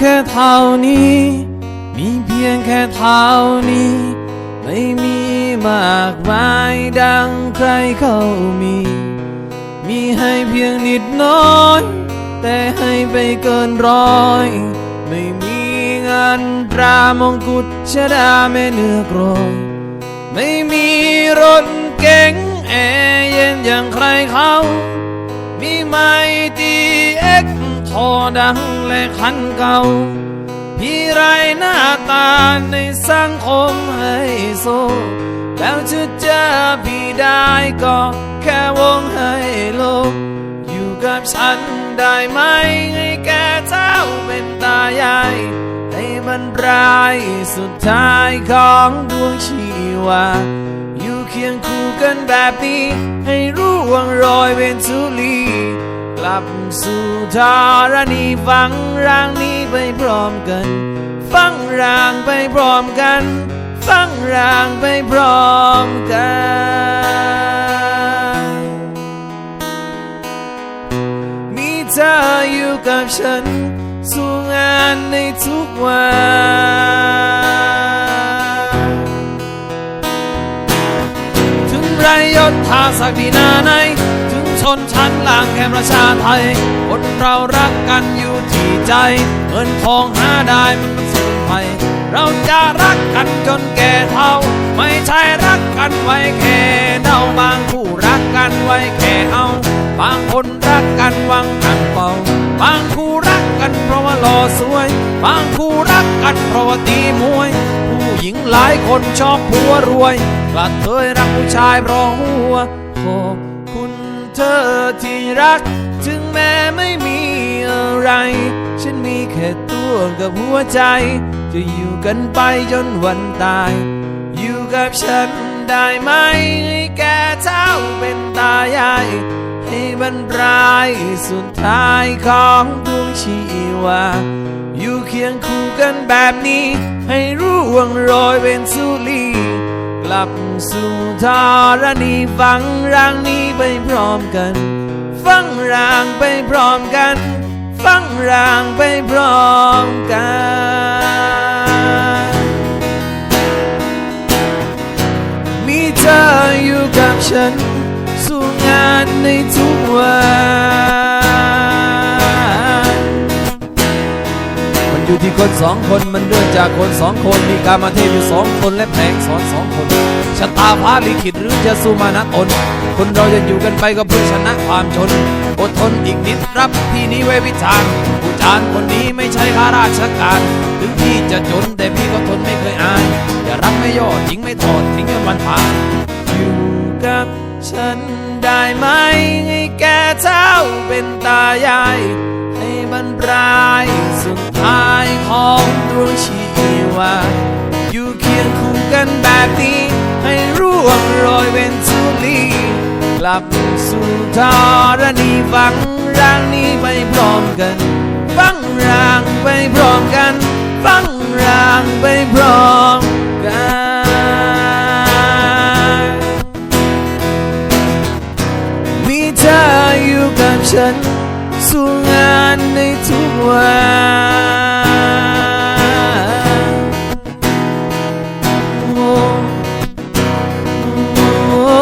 แค่เท่านี้ มีเพียงแค่เท่านี้ ไม่มีมากมายดังใครเขามี มีให้เพียงนิดน้อย แต่ให้ไปเกินร้อย ไม่มีเงินตรามงกุฎชดาแม่เนื้อกรอยไม่มีรถเก๋งแอร์เย็นอย่างใครเขา มีไม่ตีเอ็กทอดัง และคันเก่า พี่ไรหน้าตาในสังคมให้โซ แล้วจะเจอพี่ได้ก็แค่วงให้โลก อยู่กับฉันได้ไหมให้แกเจ้าเป็นตายายให้มันรายสุดท้ายของดวงชีวาอยู่เคียงคู่กันแบบนี้ ให้ร่วงโรยเป็นสุลี กลับสู่ธรณีฟังร่างนี้ไปพร้อมกัน ฟังร่างไปพร้อมกัน ฟังร่างไปพร้อมกันมีเธออยู่กับฉันสู้งานในทุกวันถึงไรยศทาสักดีนาไหน นชั้นล่างแค่ประชาไทย คนเรารักกันอยู่ที่ใจ เงินทองหาได้มันเป็นสูญไปเราจะรักกันจนแก่เท่า ไม่ใช่รักกันไว้แค่เดาบางคู่รักกันไว้แค่เอาบางคนรักกันวังกันเป่า บางคู่รักกันเพราะว่าหล่อสวย บางคู่รักกันเพราะว่าตีมวย ผู้หญิงหลายคนชอบผัวรวยกลัดเคยรักผู้ชายเพราะหัว เธอที่รัก ถึงแม้ไม่มีอะไร ฉันมีแค่ตัวกับหัวใจ จะอยู่กันไปจนวันตาย อยู่กับฉันได้ไหมให้แกเท่าเป็นตายาย ให้บรรปลายสุดท้ายของดวงชีวา อยู่เคียงคู่กันแบบนี้ ให้ร่วงโรยเป็นสุ หลับสู่ธรณีฟังร่างนี้ไปพร้อมกัน ฟังร่างไปพร้อมกัน ฟังร่างไปพร้อมกันมีเธออยู่กับฉัน สู่งานในทุก อยู่ที่คนสองคนมันเรื่องจากคนสองคนมีการมาเทพอยู่สองคนและแผงสอนสองคนชะตาฟ้าลิขิตหรือจะสู้มานะตน คนเราจะอยู่กันไปก็เพื่อชนะความชน อดทนอีกนิดรับพี่นี้ไว้วิจารณ์ผู้จารคนนี้ไม่ใช่ข้าราชการ ถึงพี่จะจนแต่พี่ก็ทนไม่เคยอายอย่ารักไม่ย่อทิ้งไม่ทอดทิ้งจนวันผ่านอยู่กับฉันได้ไหมให้แกเท่าเป็นตายาย ให้มันปลายสุดท้ายของดวงชีวา อยู่เคียงคู่กันแบบนี้ให้ร่วงโรยเป็นสุลีกลับสู่ธรณีฟังร่างนี้ไปพร้อมกันฟังร่างไปพร้อมกันฟังร่างไปพร้อมกันมีเธออยู่กับฉัน สู่งานในทุกวัน